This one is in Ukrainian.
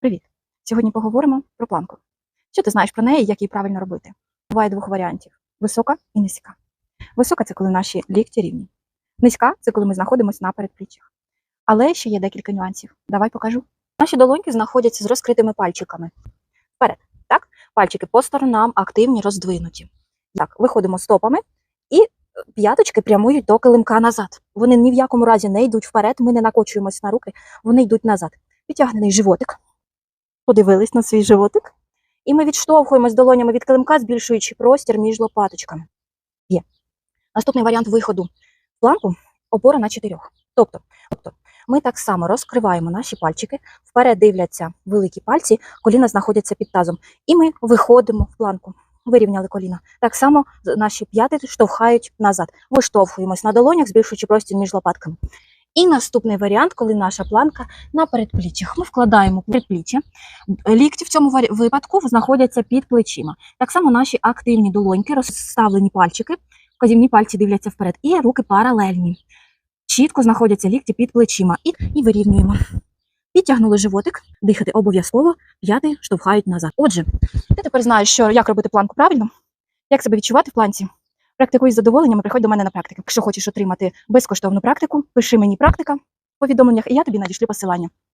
Привіт! Сьогодні поговоримо про планку. Що ти знаєш про неї, як її правильно робити? Буває двох варіантів: висока і низька. Висока це коли наші лікті рівні. Низька це коли ми знаходимося на передпліччях. Але ще є декілька нюансів. Давай покажу. Наші долоньки знаходяться з розкритими пальчиками. Вперед, так? Пальчики по сторонам активні, роздвинуті. Так, виходимо стопами і е, п'яточки прямують до килимка назад. Вони ні в якому разі не йдуть вперед, ми не накочуємось на руки, вони йдуть назад. Підтягнений животик. Подивились на свій животик. І ми відштовхуємось долонями від килимка, збільшуючи простір між лопаточками. Є. Наступний варіант виходу планку опора на чотирьох. Тобто, тобто ми так само розкриваємо наші пальчики, вперед дивляться великі пальці, коліна знаходяться під тазом. І ми виходимо в планку. Вирівняли коліна. Так само наші п'яти штовхають назад. Виштовхуємось на долонях, збільшуючи простір між лопатками. І наступний варіант, коли наша планка на передпліччях. Ми вкладаємо передпліччя. Лікті в цьому випадку знаходяться під плечима. Так само наші активні долоньки, розставлені пальчики, вказівні пальці дивляться вперед, і руки паралельні. Чітко знаходяться лікті під плечима. І, і вирівнюємо. Підтягнули животик, дихати обов'язково, п'яти штовхають назад. Отже, ти тепер знаєш, що, як робити планку правильно, як себе відчувати в планці. Практикуй з задоволенням приходь до мене на практику. Якщо хочеш отримати безкоштовну практику, пиши мені практика в повідомленнях, і я тобі надішлю посилання.